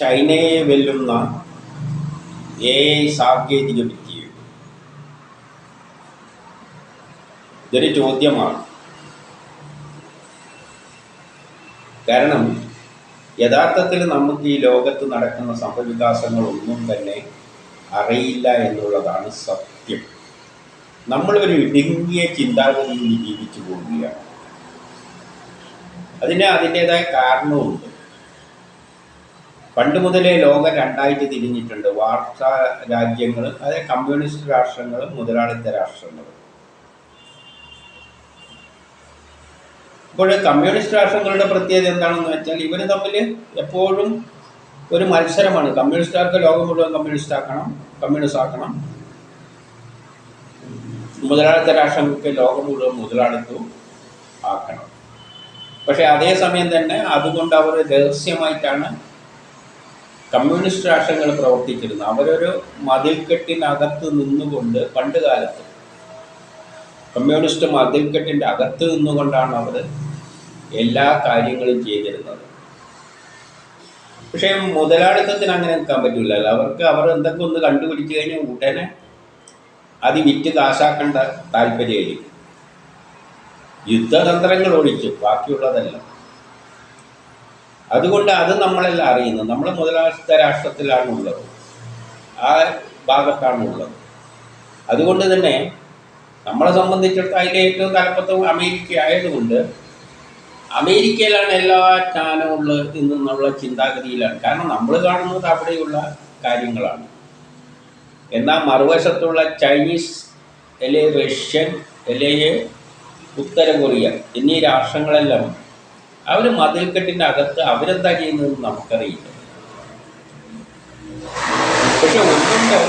ചൈനയെ വെല്ലുന്ന A I സാങ്കേതിക വിദ്യയും. ഇതൊരു ചോദ്യമാണ്. കാരണം യഥാർത്ഥത്തിൽ നമുക്ക് ഈ ലോകത്ത് നടക്കുന്ന സംഭവവികാസങ്ങളൊന്നും തന്നെ അറിയില്ല എന്നുള്ളതാണ് സത്യം. നമ്മളൊരു ഇടുങ്ങിയ ചിന്താഗതിയിൽ ജീവിച്ചു പോവുകയാണ്. അതിന് അതിന്റെതായ കാരണവുമുണ്ട് പണ്ട് മുതലേ ലോകം രണ്ടായിട്ട് തിരിഞ്ഞിട്ടുണ്ട്. വാർത്താ രാജ്യങ്ങൾ അതായത് കമ്മ്യൂണിസ്റ്റ് രാഷ്ട്രങ്ങളും മുതലാളിത്ത രാഷ്ട്രങ്ങളും. ഇപ്പോൾ കമ്മ്യൂണിസ്റ്റ് രാഷ്ട്രങ്ങളുടെ പ്രത്യേകത എന്താണെന്ന് വെച്ചാൽ ഇവർ തമ്മിൽ എപ്പോഴും ഒരു മത്സരമാണ്. കമ്മ്യൂണിസ്റ്റുകാർക്ക് ലോകം മുഴുവൻ കമ്മ്യൂണിസ്റ്റ് ആക്കണം കമ്മ്യൂണിസ്റ്റ് ആക്കണം മുതലാളിത്ത രാഷ്ട്രങ്ങൾക്ക് ലോകം മുഴുവൻ മുതലാളിത്തവും ആക്കണം. പക്ഷേ അതേസമയം തന്നെ അതുകൊണ്ട് അവർ രഹസ്യമായിട്ടാണ് കമ്മ്യൂണിസ്റ്റ് രാഷ്ട്രങ്ങൾ പ്രവർത്തിച്ചിരുന്നു. അവരൊരു മതിൽക്കെട്ടിനകത്ത് നിന്നുകൊണ്ട് പണ്ട് കാലത്ത് കമ്മ്യൂണിസ്റ്റ് മതിൽക്കെട്ടിന്റെ അകത്ത് നിന്നുകൊണ്ടാണ് അവർ എല്ലാ കാര്യങ്ങളും ചെയ്തിരുന്നത്. പക്ഷേ മുതലാളിത്തത്തിന് അങ്ങനെ നിൽക്കാൻ പറ്റില്ല. അവർക്ക് അവർ എന്തൊക്കെ ഒന്ന് കണ്ടുപിടിച്ചു കഴിഞ്ഞാൽ ഉടനെ അത് വിറ്റ് കാശാക്കേണ്ട താല്പര്യമായിരിക്കും. യുദ്ധതന്ത്രങ്ങൾ ഒഴിച്ച് ബാക്കിയുള്ളതല്ല. അതുകൊണ്ട് അത് നമ്മളെല്ലാം അറിയുന്നത് നമ്മൾ മുതലാളിത്ത രാഷ്ട്രത്തിലാണുള്ളത്. ആ ഭാഗത്താണുള്ളത്. അതുകൊണ്ട് തന്നെ നമ്മളെ സംബന്ധിച്ചിടത്തോളം അതിലെ ഏറ്റവും തലപ്പത്തും അമേരിക്ക ആയതുകൊണ്ട് അമേരിക്കയിലാണ് എല്ലാ ജ്ഞാനവും ഉള്ളത് എന്നുള്ള ചിന്താഗതിയിലാണ്. കാരണം നമ്മൾ കാണുന്നത് അവിടെയുള്ള കാര്യങ്ങളാണ്. എന്നാൽ മറുവശത്തുള്ള ചൈനീസ് അല്ലെ റഷ്യൻ അല്ലെങ്കിൽ ഉത്തര കൊറിയ എന്നീ രാഷ്ട്രങ്ങളെല്ലാം അവർ മതിൽക്കെട്ടിന്റെ അകത്ത് അവരെന്താ ചെയ്യുന്നത് നമുക്കറിയില്ല. പക്ഷെ ഒന്നുണ്ട്.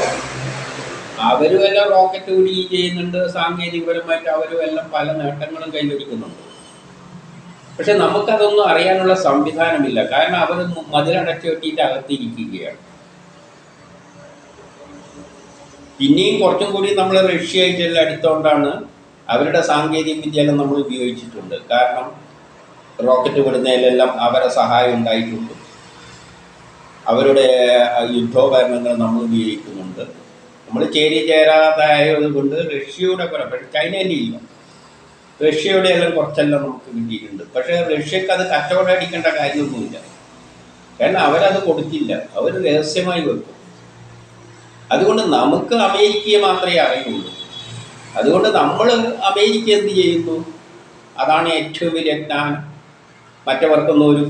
അവരും എല്ലാം റോക്കറ്റ് വിടുകയും ചെയ്യുന്നുണ്ട്. സാങ്കേതികപരമായിട്ട് അവരും എല്ലാം പല നേട്ടങ്ങളും കൈവരിക്കുന്നുണ്ട് പക്ഷെ നമുക്കതൊന്നും അറിയാനുള്ള സംവിധാനമില്ല. കാരണം അവർ മതിലടച്ചു അകത്തിരിക്കുകയാണ്. പിന്നെയും കുറച്ചും കൂടി നമ്മൾ റഷ്യ ആയിട്ടെല്ലാം എടുത്തുകൊണ്ടാണ് അവരുടെ സാങ്കേതിക വിദ്യയെല്ലാം നമ്മൾ ഉപയോഗിച്ചിട്ടുണ്ട്. കാരണം റോക്കറ്റ് വിടുന്നതിലെല്ലാം അവരെ സഹായം ഉണ്ടായിട്ടുണ്ട്. അവരുടെ യുദ്ധോപകരണങ്ങൾ നമ്മൾ ഉപയോഗിക്കുന്നുണ്ട്. നമ്മൾ ചേരി ചേരാതായത് കൊണ്ട് റഷ്യയുടെ പക്ഷേ ചൈനേന്റെ ഇല്ല. റഷ്യയുടെ എല്ലാം കുറച്ചെല്ലാം നമുക്ക് കിട്ടിയിട്ടുണ്ട്. പക്ഷേ റഷ്യക്ക് അത് കച്ചവടം അടിക്കേണ്ട കാര്യമൊന്നുമില്ല. കാരണം അവരത് കൊടുക്കില്ല അവർ രഹസ്യമായി വെക്കും. അതുകൊണ്ട് നമുക്ക് അമേരിക്കയെ മാത്രമേ അറിയുള്ളൂ. അതുകൊണ്ട് നമ്മൾ അമേരിക്ക എന്ത് ചെയ്യുന്നു? അതാണ് ഏറ്റവും വലിയ ജ്ഞാനം. മറ്റവർക്കൊന്നും ഒരു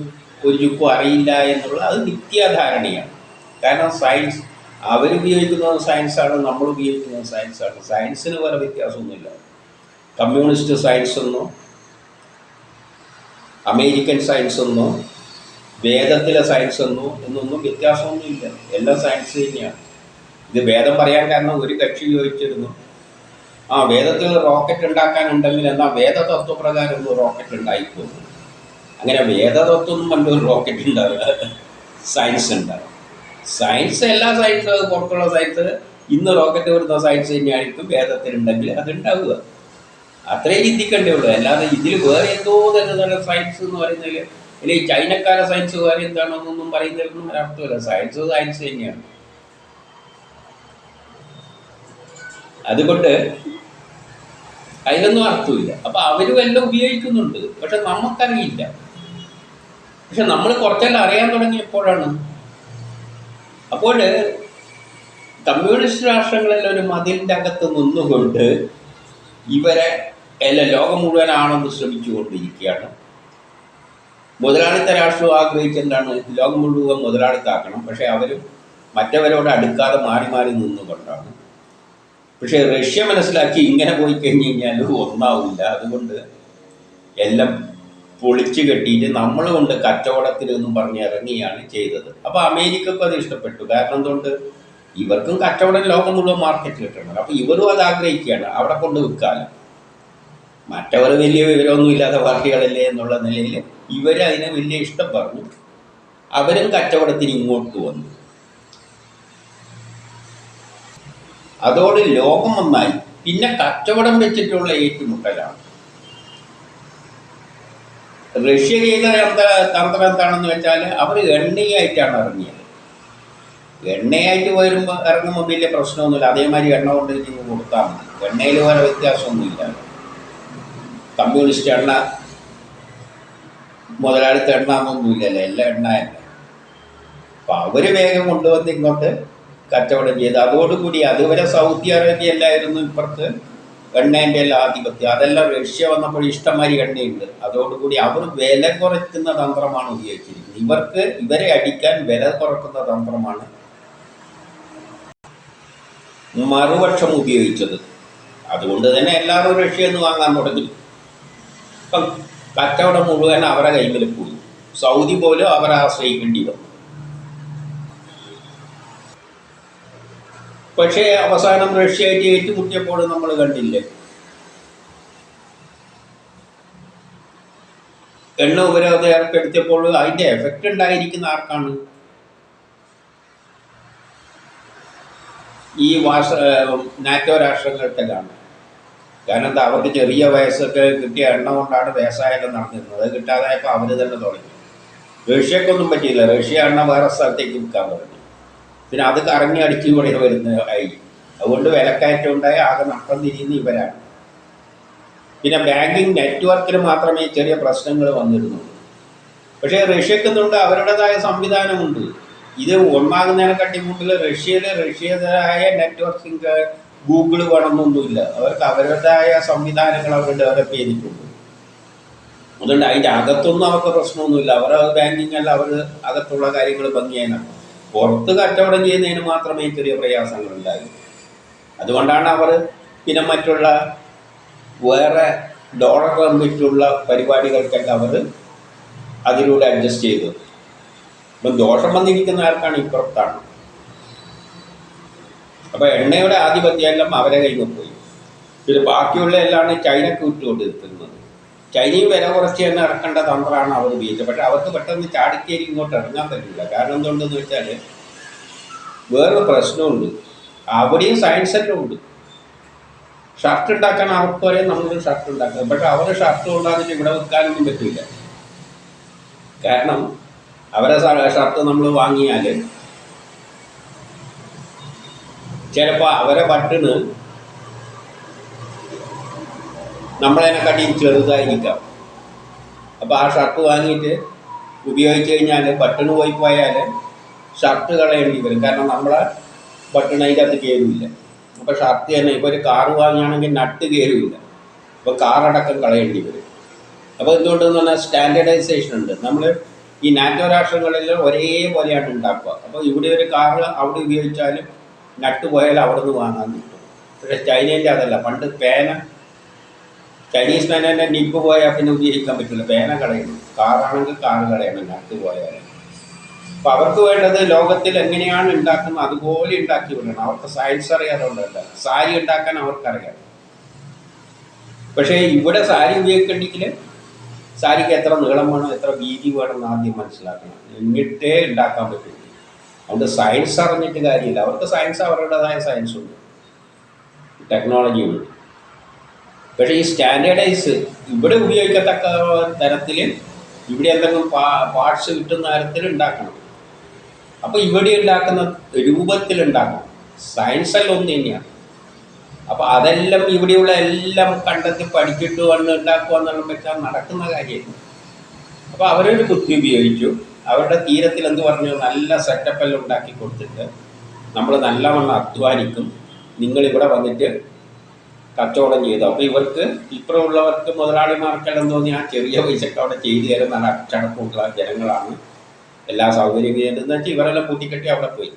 ഒരു ചുക്കും അറിയില്ല എന്നുള്ള അത് നിത്യാധാരണയാണ്. കാരണം സയൻസ് അവരുപയോഗിക്കുന്നത് സയൻസാണ് നമ്മൾ ഉപയോഗിക്കുന്നത് സയൻസാണ് സയൻസിന് വേറെ വ്യത്യാസമൊന്നുമില്ല. കമ്മ്യൂണിസ്റ്റ് സയൻസ് എന്നോ അമേരിക്കൻ സയൻസ് എന്നോ വേദത്തിലെ സയൻസ് എന്നോ എന്നൊന്നും വ്യത്യാസമൊന്നുമില്ല. എല്ലാം സയൻസ് തന്നെയാണ്. ഇത് വേദം പറയാൻ കാരണം ഒരു കക്ഷി ചോദിച്ചിരുന്നു. ആ വേദത്തിൽ റോക്കറ്റ് ഉണ്ടാക്കാനുണ്ടെങ്കിൽ എന്നാൽ വേദതത്വപ്രകാരം ഒന്ന് റോക്കറ്റ് ഉണ്ടായിപ്പോകും അങ്ങനെ വേദതത്വമൊന്നും പണ്ട് റോക്കറ്റ് ഉണ്ടാവില്ല. സയൻസ് ഉണ്ടാവും. സയൻസ് എല്ലാ സയൻസ് പുറത്തുള്ള സയൻസ് ഇന്ന് റോക്കറ്റ് വരുന്ന സയൻസ് തന്നെയായിരിക്കും വേദത്തിലുണ്ടെങ്കിൽ അതുണ്ടാവുക. അത്രേ ചിന്തിക്കേണ്ടേ ഉള്ളൂ. അല്ലാതെ ഇതിൽ വേറെ എന്തോ തന്നെ സയൻസ് എന്ന് പറയുന്നതിൽ അല്ലെങ്കിൽ ചൈനക്കാരെ സയൻസ് വേറെ എന്താണെന്നൊന്നും പറയുന്നതിലൊന്നും ഒരർത്ഥമില്ല സയൻസ് സയൻസ് തന്നെയാണ്. അതുകൊണ്ട് അതിലൊന്നും അർത്ഥമില്ല. അപ്പൊ അവരും എല്ലാം ഉപയോഗിക്കുന്നുണ്ട്. പക്ഷെ നമുക്കറിയില്ല. പക്ഷെ നമ്മൾ കുറച്ചെല്ലാം അറിയാൻ തുടങ്ങിയപ്പോഴാണ്. അപ്പോൾ കമ്മ്യൂണിസ്റ്റ് രാഷ്ട്രങ്ങളിൽ ഒരു മതിലിന്റെ അകത്ത് നിന്നുകൊണ്ട് ഇവരെ എല്ലാ ലോകം മുഴുവനാണെന്ന് ശ്രമിച്ചുകൊണ്ടിരിക്കുകയാണ്. മുതലാളിത്ത രാഷ്ട്രം ആഗ്രഹിച്ചെന്താണ്? ലോകം മുഴുവൻ മുതലാളിത്താക്കണം. പക്ഷേ അവരും മറ്റവരോട് അടുക്കാതെ മാറി മാറി നിന്നുകൊണ്ടാണ്. പക്ഷേ റഷ്യ മനസ്സിലാക്കി ഇങ്ങനെ പോയി കഴിഞ്ഞ് കഴിഞ്ഞാൽ ഒന്നാവില്ല. അതുകൊണ്ട് എല്ലാം പൊളിച്ചു കെട്ടിയിട്ട് നമ്മൾ കൊണ്ട് കച്ചവടത്തിനെന്നും പറഞ്ഞ് ഇറങ്ങിയാണ് ചെയ്തത്. അപ്പോൾ അമേരിക്കക്കും അത് ഇഷ്ടപ്പെട്ടു. കാരണം എന്തുകൊണ്ട്? ഇവർക്കും കച്ചവടം ലോകം മുഴുവൻ മാർക്കറ്റ് കിട്ടണം. അപ്പോൾ ഇവരും അത് ആഗ്രഹിക്കുകയാണ്. അവിടെ കൊണ്ട് വിൽക്കാനും മറ്റവർ വലിയ വിവരമൊന്നും ഇല്ലാത്ത പാർട്ടികളല്ലേ എന്നുള്ള നിലയിൽ ഇവർ അതിനെ വലിയ ഇഷ്ടം പറഞ്ഞു. അവരും കച്ചവടത്തിന് ഇങ്ങോട്ട് വന്നു. അതോടെ ലോകം ഒന്നായി പിന്നെ കച്ചവടം വെച്ചിട്ടുള്ള ഏറ്റുമുട്ടലാണ്. റഷ്യ ചെയ്ത തന്ത്ര എന്താണെന്ന് വെച്ചാൽ അവർ എണ്ണയായിട്ടാണ് ഇറങ്ങിയത്. എണ്ണയായിട്ട് വരുമ്പോൾ ഇറങ്ങുമ്പോൾ വലിയ പ്രശ്നമൊന്നുമില്ല. അതേമാതിരി എണ്ണ കൊണ്ട് നിങ്ങൾ കൊടുത്താൽ മതി. എണ്ണയിൽ വേറെ വ്യത്യാസമൊന്നുമില്ല. കമ്മ്യൂണിസ്റ്റ് എണ്ണ മുതലാളിത്ത എണ്ണ എന്നൊന്നുമില്ലല്ലോ. എല്ലാം എണ്ണ തന്നെ അപ്പം അവർ വേഗം കൊണ്ടുവന്ന് ഇങ്ങോട്ട് കച്ചവടം ചെയ്ത് അതോടുകൂടി അതുവരെ സൗദി അറേബ്യ അല്ലായിരുന്നു ഇപ്പുറത്ത് എണ്ണേന്റെ എല്ലാം ആധിപത്യം അതെല്ലാം റഷ്യ വന്നപ്പോൾ ഇഷ്ടംമാതിരി എണ്ണയുണ്ട്. അതോടുകൂടി അവർ വില കുറയ്ക്കുന്ന തന്ത്രമാണ് ഉപയോഗിച്ചിരിക്കുന്നത്. ഇവർക്ക് ഇവരെ അടിക്കാൻ വില കുറക്കുന്ന തന്ത്രമാണ് മറുപക്ഷം ഉപയോഗിച്ചത്. അതുകൊണ്ട് തന്നെ എല്ലാവരും റഷ്യ എന്ന് വാങ്ങാൻ തുടങ്ങി. ഇപ്പം കച്ചവടം മുഴുവൻ അവരെ കൈമിൽ പോയി. സൗദി പോലും അവരെ ആശ്രയിക്കേണ്ടി വന്നു. പക്ഷേ അവസാനം റഷ്യയായിട്ട് ഏറ്റുമുട്ടിയപ്പോൾ നമ്മൾ കണ്ടില്ലേ? എണ്ണ ഉപരോധം ഏർപ്പെടുത്തിയപ്പോൾ അതിന്റെ എഫക്റ്റ് ഉണ്ടായിരിക്കുന്ന ആർക്കാണ്? ഈ വാഷ നാറ്റോ രാഷ്ട്രങ്ങൾക്കെല്ലാം കാരണം എന്താ അവർക്ക് ചെറിയ വയസ്സൊക്കെ കിട്ടിയ എണ്ണ കൊണ്ടാണ് വ്യവസായം നടന്നിരുന്നത്. അത് കിട്ടാതായപ്പോൾ അവർ തന്നെ തുടങ്ങി. റഷ്യക്കൊന്നും പറ്റിയില്ല. റഷ്യ എണ്ണ വേറെ സ്ഥലത്തേക്ക് വിൽക്കാൻ പറഞ്ഞു പിന്നെ അത് കറങ്ങി അടിച്ചു കൂടെ വരുന്ന ആയിരിക്കും അതുകൊണ്ട് വിലക്കയറ്റം ഉണ്ടായി ആകെ നഷ്ടം തിരിയുന്ന ഇവരാണ്. പിന്നെ ബാങ്കിങ് നെറ്റ്വർക്കിൽ മാത്രമേ ചെറിയ പ്രശ്നങ്ങൾ വന്നിരുന്നുള്ളൂ. പക്ഷേ റഷ്യക്കുന്നുണ്ട് അവരുടേതായ സംവിധാനമുണ്ട്. ഇത് ഒന്നാകുന്നതിനെക്കാട്ടി മുമ്പിൽ റഷ്യയിൽ റഷ്യതായ നെറ്റ്വർക്കിംഗ് ഗൂഗിൾ വേണമെന്നൊന്നുമില്ല. അവർക്ക് അവരുടേതായ സംവിധാനങ്ങൾ അവർ ഡെവലപ്പ് ചെയ്തിട്ടുണ്ട്. അതുകൊണ്ട് അതിന്റെ അകത്തൊന്നും അവർക്ക് പ്രശ്നമൊന്നുമില്ല. അവർ ബാങ്കിങ് അല്ല അവർ അകത്തുള്ള കാര്യങ്ങൾ ഭംഗിയാനാണ് പുറത്ത് കച്ചവടം ചെയ്യുന്നതിന് മാത്രമേ ചെറിയ പ്രയാസങ്ങൾ ഉണ്ടായി അതുകൊണ്ടാണ് അവർ പിന്നെ മറ്റുള്ള വേറെ ഡോളർ തന്നിട്ടുള്ള പരിപാടികൾക്കൊക്കെ അവർ അതിലൂടെ അഡ്ജസ്റ്റ് ചെയ്തത് ഇപ്പം ദോഷം വന്നിരിക്കുന്ന ആർക്കാണ് ഇപ്പുറത്താണ്? അപ്പോൾ എണ്ണയുടെ ആധിപത്യം എല്ലാം അവരെ കയ്യിൽ പോയി. പിന്നെ ബാക്കിയുള്ള എല്ലാം ചൈനക്ക് വിട്ടുകൊണ്ടിരിക്കുന്നത്. ചൈനയും വില കുറച്ച് തന്നെ ഇറക്കേണ്ട തന്ത്രമാണ് അവർ ഉപയോഗിച്ചത്. പക്ഷെ അവർക്ക് പെട്ടെന്ന് ചാടിക്കേരി ഇങ്ങോട്ട് ഇറങ്ങാൻ പറ്റില്ല. കാരണം എന്തുകൊണ്ടെന്ന് വെച്ചാൽ വേറൊരു പ്രശ്നമുണ്ട്. അവിടെയും സയൻസ് തന്നെ ഉണ്ട്. ഷർട്ട് ഉണ്ടാക്കാൻ അവർക്ക് വരെ നമ്മൾ ഷർട്ട് ഉണ്ടാക്കുക പക്ഷെ അവർ ഷർട്ട് കൊണ്ടാന്നിട്ട് ഇവിടെ വെക്കാനൊന്നും പറ്റില്ല. കാരണം അവരെ ഷർട്ട് നമ്മൾ വാങ്ങിയാൽ ചിലപ്പോൾ അവരെ ബട്ടണ് നമ്മളതിനെക്കാട്ടിയും ചെറുതായിരിക്കാം അപ്പോൾ ആ ഷർട്ട് വാങ്ങിയിട്ട് ഉപയോഗിച്ച് കഴിഞ്ഞാൽ ബട്ടണ് പോയി പോയാൽ ഷർട്ട് കളയേണ്ടി വരും. കാരണം നമ്മളെ ബട്ടൺ അതിന്റെ അകത്ത് കയറില്ല. അപ്പോൾ ഷർട്ട് തന്നെ ഇപ്പോൾ ഒരു കാറ് വാങ്ങുകയാണെങ്കിൽ നട്ട് കയറില്ല. അപ്പോൾ കാറടക്കം കളയേണ്ടി വരും. അപ്പോൾ എന്തുകൊണ്ടെന്ന് പറഞ്ഞാൽ സ്റ്റാൻഡേർഡൈസേഷൻ ഉണ്ട്. നമ്മൾ ഈ നാറ്റോ രാഷ്ട്രങ്ങളിൽ ഒരേപോലെയാണ് ഉണ്ടാക്കുക. അപ്പോൾ ഇവിടെ ഒരു കാറ് അവിടെ ഉപയോഗിച്ചാലും നട്ട് പോയാൽ അവിടെ നിന്ന് വാങ്ങാൻ കിട്ടും. പക്ഷേ ചൈനേന്റെ അതല്ല പണ്ട് പേന ചൈനീസ് പേനേന്റെ നിപ്പ് പോയാൽ പിന്നെ ഉപയോഗിക്കാൻ പറ്റില്ല. പേന കളയണം കാറാണെങ്കിൽ കാറ് കളയണം നട്ട് പോയാൽ. അപ്പോൾ അവർക്ക് വേണ്ടത് ലോകത്തിൽ എങ്ങനെയാണ് ഉണ്ടാക്കുന്നത് അതുപോലെ ഉണ്ടാക്കി വിടണം. അവർക്ക് സയൻസ് അറിയാതുകൊണ്ടല്ല സാരി ഉണ്ടാക്കാൻ അവർക്കറിയാം. പക്ഷേ ഇവിടെ സാരി ഉപയോഗിക്കണമെങ്കിൽ സാരിക്ക് എത്ര നീളം വേണം എത്ര വീതി വേണം എന്ന് ആദ്യം മനസ്സിലാക്കണം. എന്നിട്ടേ ഉണ്ടാക്കാൻ പറ്റും. അതുകൊണ്ട് സയൻസ് അറിഞ്ഞിട്ട് കാര്യമില്ല. അവർക്ക് സയൻസ് അവരുടേതായ സയൻസ് ഉണ്ട്. ടെക്നോളജി ഉണ്ട്. പക്ഷേ ഈ സ്റ്റാൻഡേർഡൈസ് ഇവിടെ ഉപയോഗിക്കത്തക്ക തരത്തിൽ ഇവിടെ എന്തെങ്കിലും പാ പാർട്സ് കിട്ടുന്ന തരത്തിൽ ഉണ്ടാക്കണം. അപ്പോൾ ഇവിടെ ഉണ്ടാക്കുന്ന രൂപത്തിൽ ഉണ്ടാക്കണം. സയൻസ് എല്ലാം ഒന്ന് തന്നെയാണ്. അപ്പോൾ അതെല്ലാം ഇവിടെയുള്ള എല്ലാം കണ്ടെത്തി പഠിച്ചിട്ട് വന്ന് ഉണ്ടാക്കുക എന്നുള്ള വെച്ചാൽ നടക്കുന്ന കാര്യമില്ല അപ്പോൾ അവരൊരു ബുദ്ധി ഉപയോഗിച്ചു. അവരുടെ തീരത്തിൽ എന്ത് പറഞ്ഞു? നല്ല സെറ്റപ്പെല്ലാം ഉണ്ടാക്കി കൊടുത്തിട്ട് നമ്മൾ നല്ലവണ്ണം അധ്വാനിക്കും. നിങ്ങളിവിടെ വന്നിട്ട് കച്ചവടം ചെയ്തു. അപ്പോൾ ഇവർക്ക് ഇപ്പുറമുള്ളവർക്ക് മുതലാളിമാർക്കെല്ലാം തോന്നി ആ ചെറിയ പൈസക്ക് അവിടെ ചെയ്തു തരുന്ന നല്ല അച്ചടക്കമുള്ള ജനങ്ങളാണ്. എല്ലാ സൗകര്യം ചെയ്തതെന്ന് വെച്ചാൽ ഇവരെല്ലാം കൂട്ടിക്കെട്ടി അവിടെ പോയി.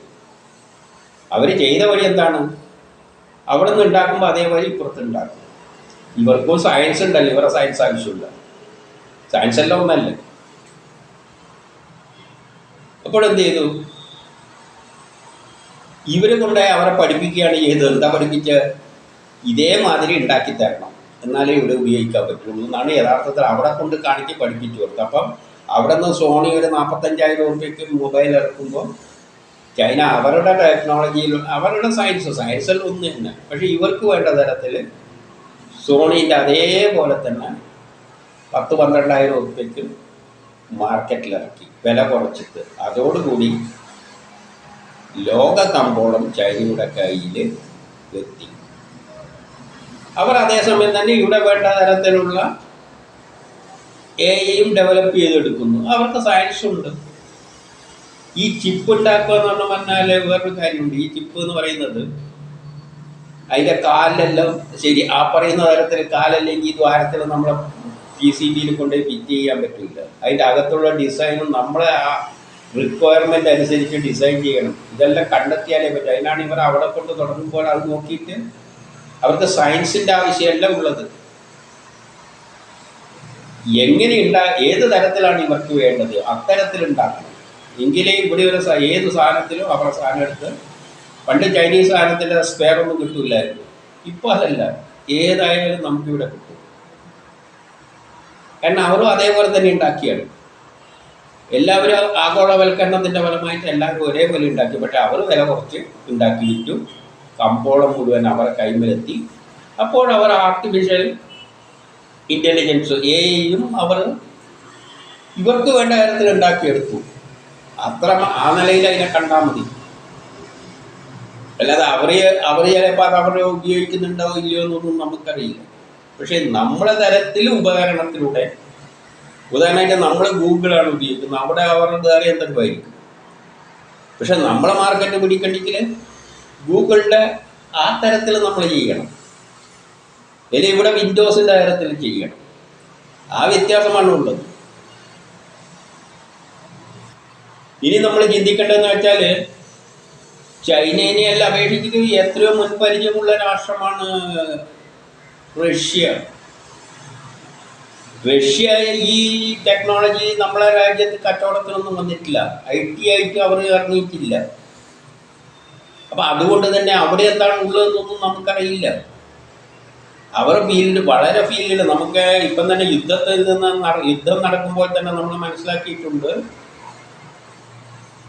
അവർ ചെയ്ത വഴി എന്താണ്? അവിടെ നിന്ന് ഉണ്ടാക്കുമ്പോൾ അതേപോലെ ഇപ്പുറത്ത് ഉണ്ടാക്കും ഇവർക്കും സയൻസ് ഉണ്ടല്ലോ. ഇവരെ സയൻസ് ആവശ്യമില്ല. സയൻസ് എല്ലാം ഒന്നല്ല. അപ്പോൾ എന്ത് ചെയ്തു? ഇവരെ കൊണ്ടേ അവരെ പഠിപ്പിക്കുകയാണ് ചെയ്തത്. എന്താ പഠിപ്പിച്ച? ഇതേമാതിരി ഉണ്ടാക്കി തരണം. എന്നാലേ ഇവിടെ ഉപയോഗിക്കാൻ പറ്റുള്ളൂ എന്നാണ് യഥാർത്ഥത്തിൽ അവിടെ കൊണ്ട് കാണിച്ച് പഠിപ്പിച്ചു കൊടുത്തത്. അപ്പം അവിടെ നിന്ന് സോണി ഒരു നാൽപ്പത്തഞ്ചായിരം റുപ്യക്ക് മൊബൈൽ ഇറക്കുമ്പോൾ ചൈന അവരുടെ ടെക്നോളജിയിൽ അവരുടെ സയൻസ് സയൻസിൽ ഒന്ന് തന്നെ പക്ഷേ ഇവർക്ക് വേണ്ട തരത്തിൽ സോണീന്റെ അതേപോലെ തന്നെ പത്ത് പന്ത്രണ്ടായിരം റുപ്യക്ക് മാർക്കറ്റിലിറക്കി വില കുറച്ചിട്ട്. അതോടുകൂടി ലോക കമ്പോളം ചൈനയുടെ കയ്യിൽ എത്തി. അവർ അതേസമയം തന്നെ ഇവിടെ വേണ്ട തരത്തിലുള്ള എയും ഡെവലപ്പ് ചെയ്തെടുക്കുന്നു. അവർക്ക് സയൻസ് ഉണ്ട്. ഈ ചിപ്പ് ഉണ്ടാക്കുക എന്ന് പറഞ്ഞാൽ വേറൊരു കാര്യമുണ്ട്. ഈ ചിപ്പ് എന്ന് പറയുന്നത് അതിന്റെ കാലിലെല്ലാം ശരി ആ പറയുന്ന തരത്തിൽ കാലല്ലെങ്കിൽ ഈ ദ്വാരത്തിൽ നമ്മളെ പി സി ബിയിൽ കൊണ്ടുപോയി ഫിറ്റ് ചെയ്യാൻ പറ്റില്ല. അതിന്റെ അകത്തുള്ള ഡിസൈനും നമ്മളെ ആ റിക്വയർമെന്റ് അനുസരിച്ച് ഡിസൈൻ ചെയ്യണം. ഇതെല്ലാം കണ്ടെത്തിയാലേ പറ്റും. അതിനാണ് ഇവർ അവിടെ കൊണ്ട് തുടങ്ങുമ്പോൾ അത് നോക്കിയിട്ട് അവർക്ക് സയൻസിന്റെ ആവശ്യമല്ല ഉള്ളത്. എങ്ങനെ ഉണ്ടാ ഏത് തരത്തിലാണ് ഇവർക്ക് വേണ്ടത്? അത്തരത്തിൽ ഉണ്ടാക്കണം എങ്കിലേ ഇവിടെ ഒരു ഏത് സാധനത്തിലും അവരുടെ സാധനം എടുത്ത് പണ്ട് ചൈനീസ് സാധനത്തിന്റെ സ്പെയർ ഒന്നും കിട്ടില്ലായിരുന്നു. ഇപ്പോൾ അതല്ല. ഏതായാലും നമുക്കിവിടെ കിട്ടും. കാരണം അവരും അതേപോലെ തന്നെ ഉണ്ടാക്കിയാണ്. എല്ലാവരും ആഗോളവൽക്കരണത്തിന്റെ ഫലമായിട്ട് എല്ലാവരും ഒരേപോലെ ഉണ്ടാക്കി. പക്ഷെ അവർ വില കുറച്ച് ഉണ്ടാക്കി വിറ്റു കമ്പോളം മുഴുവൻ അവരെ കൈമലെത്തി. അപ്പോൾ അവർ ആർട്ടിഫിഷ്യൽ ഇന്റലിജൻസ് എയും അവർ ഇവർക്ക് വേണ്ട കാര്യത്തിൽ ഉണ്ടാക്കിയെടുത്തു. അത്ര ആ നിലയിൽ അതിനെ കണ്ടാൽ മതി. അല്ലാതെ അവരെ അവർ ചിലപ്പോൾ അത് അവരെ ഉപയോഗിക്കുന്നുണ്ടോ ഇല്ലയോ എന്നൊന്നും നമുക്കറിയില്ല. പക്ഷേ നമ്മുടെ തരത്തിൽ ഉപകരണത്തിലൂടെ ഉദാഹരണമായിട്ട് നമ്മൾ ഗൂഗിളാണ് ഉപയോഗിക്കുന്നത് അവിടെ അവരുടെ വേറെ എന്തൊക്കെ ആയിരിക്കും? പക്ഷെ നമ്മളെ മാർക്കറ്റ് പിടിക്കണ്ടെങ്കിൽ ഗൂഗിളിന്റെ ആ തരത്തിൽ നമ്മൾ ചെയ്യണം. ഇനി ഇവിടെ വിൻഡോസിന്റെ തരത്തിൽ ചെയ്യണം. ആ വ്യത്യാസമാണ് ഉള്ളത്. ഇനി നമ്മൾ ചിന്തിക്കേണ്ടതെന്ന് വെച്ചാൽ ചൈനയെ എല്ലാം അപേക്ഷിച്ചിട്ട് എത്രയോ മുൻപരിചയമുള്ള രാഷ്ട്രമാണ് റഷ്യ. റഷ്യ ഈ ടെക്നോളജി നമ്മളെ രാജ്യത്ത് കച്ചവടത്തിനൊന്നും വന്നിട്ടില്ല. ഐ ടി ആയിട്ട് അവർ ഇറങ്ങിയിട്ടില്ല അപ്പം അതുകൊണ്ട് തന്നെ അവിടെ എന്താണ് ഉള്ളതെന്നൊന്നും നമുക്കറിയില്ല. അവർ ഫീൽഡ് വളരെ ഫീൽഡിൽ നമുക്ക് ഇപ്പം തന്നെ യുദ്ധത്തിൽ നിന്ന് യുദ്ധം നടക്കുമ്പോൾ തന്നെ നമ്മൾ മനസ്സിലാക്കിയിട്ടുണ്ട്.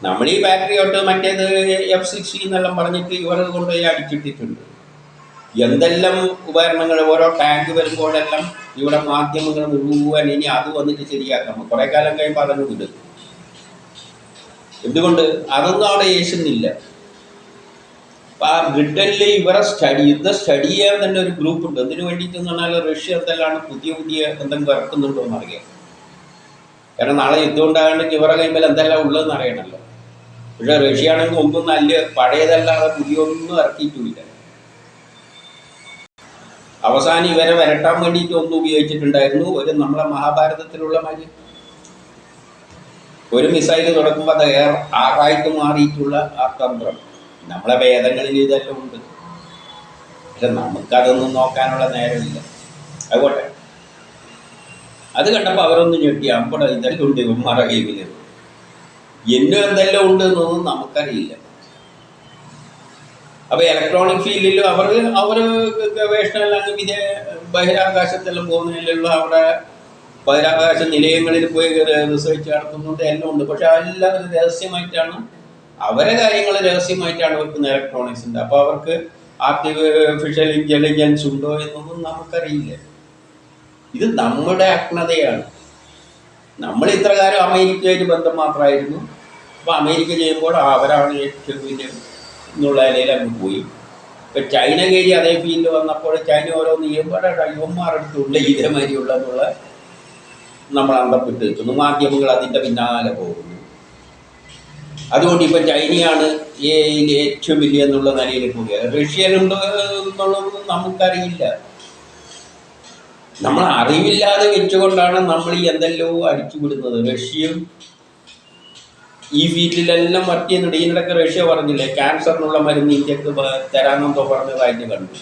നമ്മൾ ഈ പാട്രിയോട്ട് മറ്റേത് എഫ് സിക്സ്റ്റി എന്നെല്ലാം പറഞ്ഞിട്ട് ഇവർ കൊണ്ടുപോയി അടിച്ചിട്ടിട്ടുണ്ട്. എന്തെല്ലാം ഉപകരണങ്ങൾ ഓരോ ടാങ്ക് വരുമ്പോഴെല്ലാം ഇവിടെ മാധ്യമങ്ങൾ മുഴുവൻ ഇനി അത് വന്നിട്ട് ശരിയാക്കാം. കുറേ കാലം കഴിയുമ്പോൾ അതങ്ങ് വിടും എന്തുകൊണ്ട്? അതൊന്നും അവിടെ യേശുന്നില്ല അപ്പം ആ ബ്രിട്ടനിൽ ഇവരെ സ്റ്റഡി യുദ്ധ സ്റ്റഡി ചെയ്യാൻ തന്നെ ഒരു ഗ്രൂപ്പ് ഉണ്ട്. അതിന് വേണ്ടിയിട്ട് എന്ന് പറഞ്ഞാൽ റഷ്യ എന്തെല്ലാം പുതിയ പുതിയ എന്തെങ്കിലും ഇറക്കുന്നുണ്ടോ എന്ന് അറിയാം. കാരണം നാളെ യുദ്ധം ഉണ്ടാകണമെങ്കിൽ ഇവരുടെ കൈമേൽ എന്തെല്ലാം ഉള്ളതെന്ന് അറിയണമല്ലോ. പക്ഷേ റഷ്യ ആണെങ്കിൽ ഒന്നും നല്ല പഴയതല്ലാതെ പുതിയൊന്നും ഇറക്കിയിട്ടുമില്ല അവസാനം ഇവരെ വരട്ടാൻ വേണ്ടിയിട്ട് ഒന്നും ഉപയോഗിച്ചിട്ടുണ്ടായിരുന്നു. ഒരു നമ്മളെ മഹാഭാരതത്തിലുള്ള മാതിരി. ഒരു മിസൈൽ തുടക്കുമ്പോൾ അത് ആറായിട്ട് മാറിയിട്ടുള്ള ആ തന്ത്രം. നമ്മളെ വേദങ്ങളിൽ ഇതെല്ലാം ഉണ്ട്. പക്ഷെ നമുക്കതൊന്നും നോക്കാനുള്ള നേരമില്ല. അതുകൊട്ടെ അത് കണ്ടപ്പോൾ അവരൊന്നും ഞെട്ടി. അമ്പടം ഇതെല്ലാം ഉണ്ട് ഇവന്മാരുടെ കയ്യിൽ എന്നും എന്തെല്ലാം ഉണ്ട് എന്നൊന്നും നമുക്കറിയില്ല. അപ്പൊ ഇലക്ട്രോണിക് ഫീൽഡിലും അവർ അവർ ഗവേഷണമെല്ലാം അങ്ങ് ബഹിരാകാശത്തെല്ലാം പോകുന്നതിലുള്ള അവിടെ ബഹിരാകാശ നിലയങ്ങളിൽ പോയി റിസർച്ച് നടത്തുന്നുണ്ട് എല്ലാം ഉണ്ട്. പക്ഷെ എല്ലാം രഹസ്യമായിട്ടാണ് അവരെ കാര്യങ്ങൾ രഹസ്യമായിട്ടാണ് ഇലക്ട്രോണിക്സ് ഉണ്ട്. അപ്പോൾ അവർക്ക് ആർട്ടിഫിഷ്യൽ ഇന്റലിജൻസ് ഉണ്ടോ എന്നൊന്നും നമുക്കറിയില്ല. ഇത് നമ്മുടെ അജ്ഞതയാണ്. നമ്മൾ ഇത്ര കാലം അമേരിക്കയായിട്ട് ബന്ധം മാത്രമായിരുന്നു. അപ്പോൾ അമേരിക്ക ചെയ്യുമ്പോൾ അവരാണ് ഏറ്റവും എന്നുള്ള നിലയിൽ അങ്ങ് പോയി. ഇപ്പം ചൈന കയറി അതേ ഫീൽഡ് വന്നപ്പോൾ ചൈന ഓരോന്ന് ചെയ്യുമ്പോൾ യുവന്മാരെടുത്തുള്ള ഇതേമാതിരിയുള്ള നമ്മൾ അന്തപ്പെട്ട് നിൽക്കുന്നു. മാധ്യമങ്ങൾ അതിന്റെ പിന്നാലെ പോകുന്നു. അതുകൊണ്ട് ഇപ്പം ചൈനയാണ് ഏറ്റവും വലിയ എന്നുള്ള നിലയിൽ കൂടിയത്. റഷ്യയിലുണ്ടോ എന്നുള്ളതൊന്നും നമുക്കറിയില്ല. നമ്മൾ അറിവില്ലാതെ വെച്ചുകൊണ്ടാണ് നമ്മൾ ഈ എന്തെല്ലോ അടിച്ചുവിടുന്നത് റഷ്യയും ഈ ഫീൽഡിലെല്ലാം വർക്ക് ചെയ്യുന്നുണ്ട് ഇതിനിടയ്ക്ക് റഷ്യ പറഞ്ഞില്ലേ ക്യാൻസറിനുള്ള മരുന്ന് ഇന്ത്യയ്ക്ക് തരാമെന്നോ പറഞ്ഞതായിട്ട് കണ്ടു.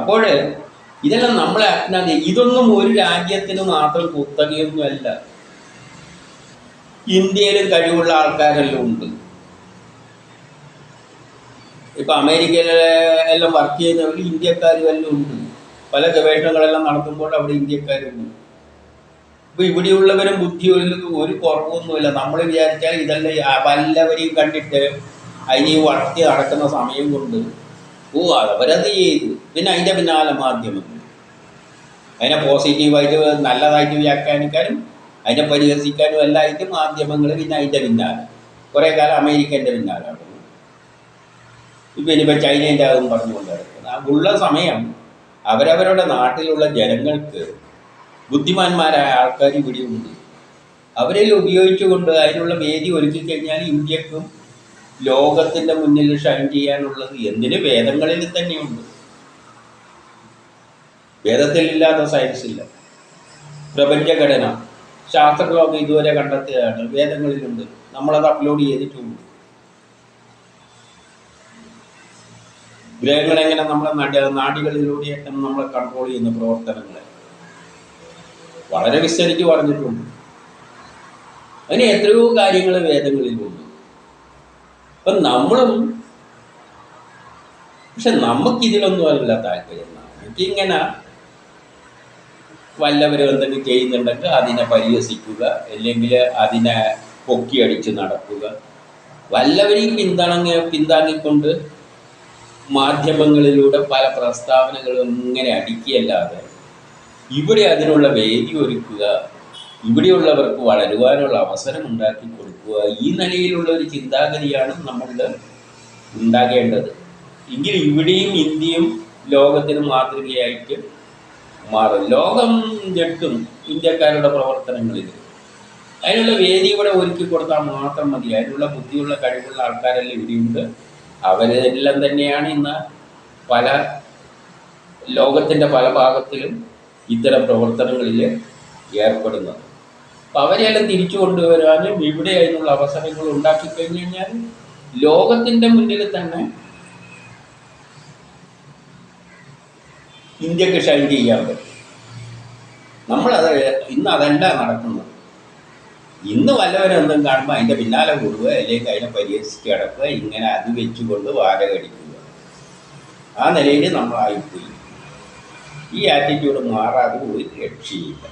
അപ്പോൾ ഇതെല്ലാം നമ്മളെ അജ്ഞാതി. ഇതൊന്നും ഒരു രാജ്യത്തിന് മാത്രം കുത്തകയൊന്നുമല്ല. ഇന്ത്യയിലും കഴിവുള്ള ആൾക്കാരെല്ലാം ഉണ്ട്. ഇപ്പൊ അമേരിക്കയിലെ എല്ലാം വർക്ക് ചെയ്യുന്നവർ ഇന്ത്യക്കാരും എല്ലാം ഉണ്ട്. പല ഗവേഷണങ്ങളെല്ലാം നടത്തുമ്പോൾ അവിടെ ഇന്ത്യക്കാരുണ്ട് ഇപ്പൊ ഇവിടെയുള്ളവരും ബുദ്ധിയുള്ള ഒരു കുറവൊന്നുമില്ല നമ്മൾ വിചാരിച്ചാൽ ഇതെല്ലാം വല്ലവരെയും കണ്ടിട്ട് അതിന് വളർത്തി നടക്കുന്ന സമയം കൊണ്ട് ഓ അവരത് ചെയ്തു. പിന്നെ അതിന്റെ പിന്നാലെ മാധ്യമങ്ങൾ. അതിനെ പോസിറ്റീവായിട്ട് നല്ലതായിട്ട് വ്യാഖ്യാനിക്കാനും അതിനെ പരിഹസിക്കാനും എല്ലായിട്ട് മാധ്യമങ്ങൾ പിന്നെ അതിന്റെ പിന്നാലെ. കുറേ കാലം അമേരിക്കന്റെ പിന്നാലാണ് ഇനിയിപ്പോൾ ചൈനേന്റെ അതും പറഞ്ഞുകൊണ്ട് നടക്കുന്നത് ഉള്ള സമയം അവരവരുടെ നാട്ടിലുള്ള ജനങ്ങൾക്ക് ബുദ്ധിമാന്മാരായ ആൾക്കാർ ഇവിടെയുണ്ട് അവരെ ഉപയോഗിച്ചുകൊണ്ട് അതിനുള്ള വേദി ഒരുക്കി കഴിഞ്ഞാൽ ഇന്ത്യക്കും ലോകത്തിന്റെ മുന്നിൽ ഷൈൻ ചെയ്യാനുള്ളത് എന്തിന്? വേദങ്ങളിൽ തന്നെയുണ്ട്. വേദത്തിലില്ലാത്ത സയൻസ് ഇല്ല പ്രപഞ്ചഘടന. ശാസ്ത്രലോകം ഇതുവരെ കണ്ടെത്തിയതാണ്. വേദങ്ങളിലുണ്ട്. നമ്മളത് അപ്ലോഡ് ചെയ്തിട്ടുണ്ട് ഗ്രഹങ്ങൾ എങ്ങനെ നമ്മളെ നട നാടികളിലൂടെയൊക്കെ നമ്മളെ കൺട്രോൾ ചെയ്യുന്ന പ്രവർത്തനങ്ങളെ. വളരെ വിസ്തരിച്ച് പറഞ്ഞിട്ടുണ്ട്. അങ്ങനെ എത്രയോ കാര്യങ്ങൾ വേദങ്ങളിലുണ്ട്. അപ്പം നമ്മളും പക്ഷെ നമുക്കിതിലൊന്നും അല്ല താല്പര്യം എനിക്കിങ്ങനെ വല്ലവരും എന്തെങ്കിലും ചെയ്യുന്നുണ്ടെങ്കിൽ അതിനെ പരിഹസിക്കുക അല്ലെങ്കിൽ അതിനെ പൊക്കിയടിച്ച് നടക്കുക. വല്ലവരെയും പിന്താങ്ങി പിന്താങ്ങിക്കൊണ്ട് മാധ്യമങ്ങളിലൂടെ പല പ്രസ്താവനകളും ഇങ്ങനെ അടിക്കുകയല്ലാതെ ഇവിടെ അതിനുള്ള വേദി ഒരുക്കുക ഇവിടെയുള്ളവർക്ക് വളരുവാനുള്ള അവസരം ഉണ്ടാക്കി കൊടുക്കുക ഈ നിലയിലുള്ള ഒരു ചിന്താഗതിയാണ് നമ്മൾ ഉണ്ടാകേണ്ടത്. എങ്കിൽ ഇവിടെയും ഇന്ത്യയും ലോകത്തിന് മാതൃകയായിട്ട് മാറും ലോകം ഞെട്ടും ഇന്ത്യക്കാരുടെ പ്രവർത്തനങ്ങളിൽ. അതിനുള്ള വേദി ഇവിടെ ഒരുക്കി കൊടുത്താൽ മാത്രം മതി. അതിനുള്ള ബുദ്ധിയുള്ള കഴിവുള്ള ആൾക്കാരെല്ലാം ഇവിടെയുണ്ട്. അവരെല്ലാം തന്നെയാണ് ഇന്ന് പല ലോകത്തിന്റെ പല ഭാഗത്തിലും ഇത്തരം പ്രവർത്തനങ്ങളിൽ ഏർപ്പെടുന്നത്. അപ്പം അവരെല്ലാം തിരിച്ചു കൊണ്ടുവരാനും ഇവിടെ അതിനുള്ള അവസരങ്ങൾ ഉണ്ടാക്കി കഴിഞ്ഞു കഴിഞ്ഞാൽ ലോകത്തിന്റെ മുന്നിൽ തന്നെ ഇന്ത്യയ്ക്ക് ഷൈൻ ചെയ്യാൻ പറ്റും. നമ്മളത് ഇന്ന് അതല്ല നടക്കുന്നത്? ഇന്ന് വല്ലവരെന്തും കാണുമ്പോൾ അതിന്റെ പിന്നാലെ കൂടുക അല്ലെങ്കിൽ അതിനെ പരിഹസിച്ച് കിടക്കുക ഇങ്ങനെ അത് വെച്ചുകൊണ്ട് വാര വാരകടിക്കുക ആ നിലയിൽ നമ്മളായിപ്പോയി. ഈ ആറ്റിറ്റ്യൂഡ് മാറാതെ ഒരു രക്ഷയില്ല.